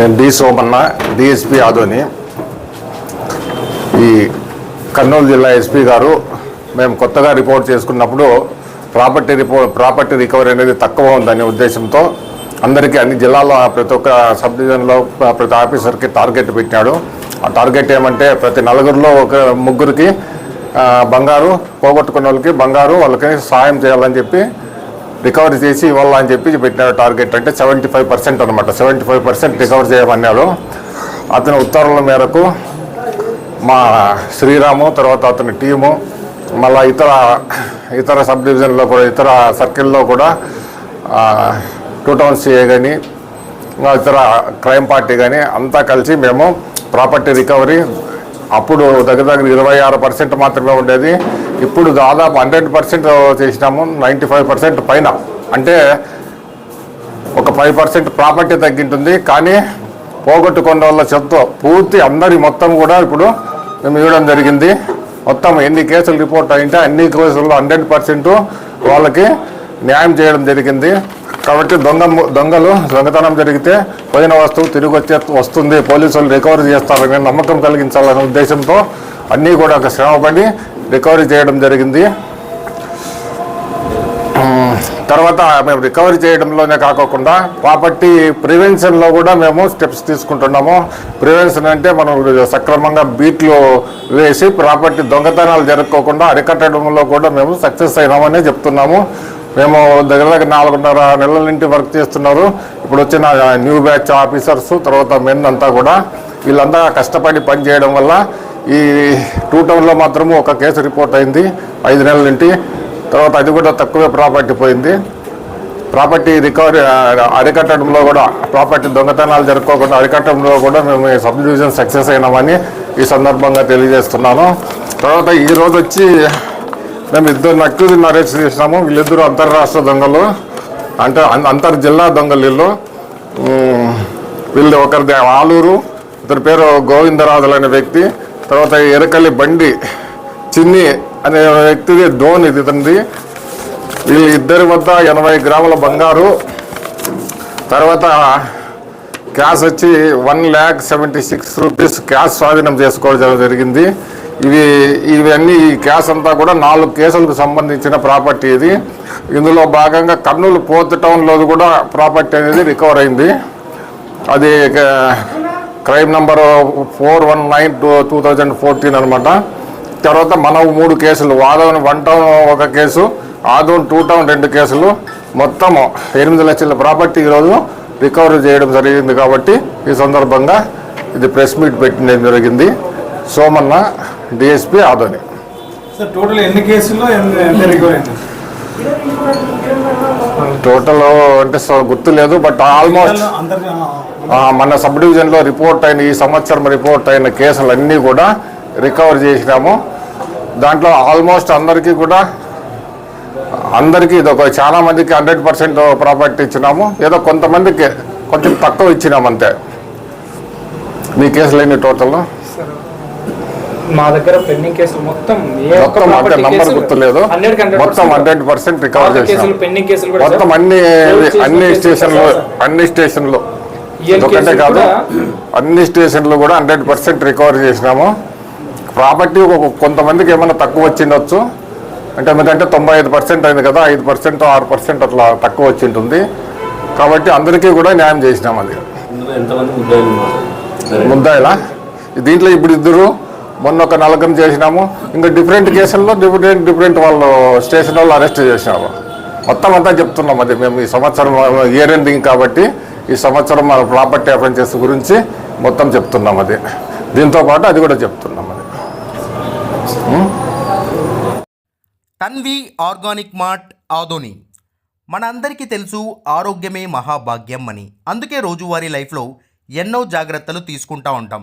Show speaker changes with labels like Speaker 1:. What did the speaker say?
Speaker 1: నేను D Somanna DSP Adoni. ఈ కర్నూలు జిల్లా ఎస్పీ గారు మేము కొత్తగా రిపోర్ట్ చేసుకున్నప్పుడు ప్రాపర్టీ రిపోర్ట్ ప్రాపర్టీ రికవరీ అనేది తక్కువ ఉందనే ఉద్దేశంతో అందరికీ అన్ని జిల్లాల్లో ప్రతి ఒక్క సబ్ డివిజన్లో ప్రతి ఆఫీసర్కి టార్గెట్ పెట్టినాడు ఆ టార్గెట్ ఏమంటే ప్రతి నలుగురిలో ఒక ముగ్గురికి బంగారు పోగొట్టుకున్న వాళ్ళకి బంగారు వాళ్ళకి సహాయం చేయాలని చెప్పి రికవరీ చేసి ఇవ్వాలని చెప్పి పెట్టిన టార్గెట్ అంటే సెవెంటీ ఫైవ్ పర్సెంట్ అనమాట సెవెంటీ ఫైవ్ పర్సెంట్ రికవర్ చేయమన్నాడు. అతని ఉత్తర్వుల మేరకు మా శ్రీరాము తర్వాత అతని టీము మళ్ళా ఇతర ఇతర సబ్ డివిజన్లో కూడా ఇతర సర్కిల్లో కూడా టూ టౌన్ సిఏ కానీ ఇంకా ఇతర క్రైమ్ పార్టీ కానీ అంతా కలిసి మేము ప్రాపర్టీ రికవరీ అప్పుడు దగ్గర దగ్గర ఇరవై ఆరు పర్సెంట్ మాత్రమే ఉండేది. ఇప్పుడు దాదాపు హండ్రెడ్ పర్సెంట్ చేసినాము నైంటీ ఫైవ్ పర్సెంట్ పైన. అంటే ఒక ఫైవ్ పర్సెంట్ ప్రాపర్టీ తగ్గింటుంది. కానీ పోగొట్టుకున్న వాళ్ళ చెత్త పూర్తి అందరి మొత్తం కూడా ఇప్పుడు మేము ఇవ్వడం జరిగింది. మొత్తం ఎన్ని కేసులు రిపోర్ట్ అయింటే అన్ని కేసుల్లో హండ్రెడ్ పర్సెంట్ వాళ్ళకి న్యాయం చేయడం జరిగింది. కాబట్టి దొంగ దొంగలు దొంగతనం జరిగితే పోయిన వస్తువు తిరిగి వచ్చే వస్తుంది పోలీసులు రికవరీ చేస్తారనే నమ్మకం కలిగించాలనే ఉద్దేశంతో అన్నీ కూడా ఒక శ్రమపడి రికవరీ చేయడం జరిగింది. తర్వాత మేము రికవరీ చేయడంలోనే కాకోకుండా ప్రాపర్టీ ప్రివెన్షన్లో కూడా మేము స్టెప్స్ తీసుకుంటున్నాము. ప్రివెన్షన్ అంటే మనం సక్రమంగా బీట్లు వేసి ప్రాపర్టీ దొంగతనాలు జరుపుకోకుండా అరికట్టడంలో కూడా మేము సక్సెస్ అయినామని చెప్తున్నాము. మేము దగ్గర దగ్గర నాలుగున్నర నెలల నుండి వర్క్ చేస్తున్నారు. ఇప్పుడు వచ్చిన న్యూ బ్యాచ్ ఆఫీసర్స్ తర్వాత మెన్ అంతా కూడా వీళ్ళంతా కష్టపడి పనిచేయడం వల్ల ఈ టూ టౌన్లో మాత్రము ఒక కేసు రిపోర్ట్ అయింది ఐదు నెలల నుండి. తర్వాత అది కూడా తక్కువే ప్రాపర్టీ పోయింది. ప్రాపర్టీ రికవరీ అరికట్టడంలో కూడా ప్రాపర్టీ దొంగతనాలు జరుపుకోకుండా అరికట్టడంలో కూడా మేము సబ్ డివిజన్ సక్సెస్ అయినామని ఈ సందర్భంగా తెలియజేస్తున్నాను. తర్వాత ఈ రోజు వచ్చి మేము ఇద్దరు నక్కుదిని అరెస్ట్ చేసినాము. వీళ్ళిద్దరు అంతర్రాష్ట్ర దొంగలు. అంటే అంతర్ జిల్లా దొంగలు వీళ్ళు. వీళ్ళు ఒకరిది ఆలూరు ఇతని పేరు గోవిందరాజులు అనే వ్యక్తి. తర్వాత ఎరకల్లి బండి చిన్ని అనే వ్యక్తిది డోన్ ఇది ఇతనిది. వీళ్ళు ఇద్దరి వద్ద ఎనభై గ్రాముల బంగారు. తర్వాత క్యాష్ వచ్చి one lakh seventy six rupees cash స్వాధీనం చేసుకోవడం జరిగింది. ఇవి ఇవన్నీ ఈ కేసు అంతా కూడా నాలుగు కేసులకు సంబంధించిన ప్రాపర్టీ ఇది. ఇందులో భాగంగా కర్నూలు పోర్ట్ టౌన్లో కూడా ప్రాపర్టీ అనేది రికవర్ అయింది. అది crime number four one nine two two thousand fourteen అనమాట తర్వాత మన మూడు కేసులు వాదవన్ వన్ టౌన్ ఒక కేసు ఆదోన్ టూ టౌన్ రెండు కేసులు. మొత్తం ఎనిమిది లక్షల ప్రాపర్టీ ఈరోజు రికవరీ చేయడం జరిగింది కాబట్టి ఈ సందర్భంగా ఇది ప్రెస్ మీట్ పెట్టడం జరిగింది. సోమన్న డిఎస్పి ఆదోని.
Speaker 2: టోటల్ ఎన్ని కేసుల్లో
Speaker 1: టోటల్ అంటే సో- గుర్తు లేదు బట్ ఆల్మోస్ట్ మన సబ్ డివిజన్లో రిపోర్ట్ అయిన ఈ సంవత్సరం రిపోర్ట్ అయిన కేసులన్నీ కూడా రికవర్ చేసినాము. దాంట్లో ఆల్మోస్ట్ అందరికీ కూడా అందరికీ ఇది ఒక చాలా మందికి హండ్రెడ్ పర్సెంట్ ప్రాపర్టీ ఇచ్చినాము. ఏదో కొంతమందికి కొంచెం తక్కువ ఇచ్చినాము అంతే. మీ కేసులు ఎన్ని టోటల్?
Speaker 3: మా దగ్గర పెండింగ్ కేసులు మొత్తం ఏ ఒక్క
Speaker 1: మొత్తం అంటే
Speaker 3: ప్రాపర్టీ
Speaker 1: నంబర్ గుర్తులేదు.
Speaker 3: 100
Speaker 1: మొత్తం హండ్రెడ్ పర్సెంట్ రికవర్ చేసినాం
Speaker 3: పెండింగ్ కేసులు కూడా
Speaker 1: మొత్తం. అన్ని అన్ని స్టేషన్లు. అన్ని స్టేషన్లు. ఒకటే కాదు. అన్ని స్టేషన్లు కూడా హండ్రెడ్ పర్సెంట్ రికవర్ చేసినాము. ప్రాపర్టీ ఒక కొంతమందికి ఏమైనా తక్కువ వచ్చిండొచ్చు. అంటే ఎందుకంటే తొంభై ఐదు పర్సెంట్ అయింది కదా ఐదు పర్సెంట్ ఆరు పర్సెంట్ అట్లా తక్కువ వచ్చి ఉంటుంది కాబట్టి అందరికీ కూడా న్యాయం చేసినాం అది. ముద్దాయిలా? దీంట్లో ఇప్పుడు ఇద్దరు మొన్న ఒక నలగం చేసినాము. ఇంకా డిఫరెంట్ కేసుల్లో డిఫరెంట్ డిఫరెంట్ వాళ్ళు స్టేషన్ వాళ్ళు అరెస్ట్ చేసినాము మొత్తం అంతా చెప్తున్నాం అది. మేము ఈ సంవత్సరం ఇయర్ ఎండింగ్ కాబట్టి ఈ సంవత్సరం మన ప్రాపర్టీ అఫెన్సెస్ గురించి మొత్తం చెప్తున్నాం అది. దీంతో పాటు అది కూడా చెప్తున్నాం అది.
Speaker 4: Tanvi organic mart Adoni. మన అందరికీ తెలుసు ఆరోగ్యమే మహాభాగ్యం అని. అందుకే రోజువారీ లైఫ్లో ఎన్నో జాగ్రత్తలు తీసుకుంటూ ఉంటాం.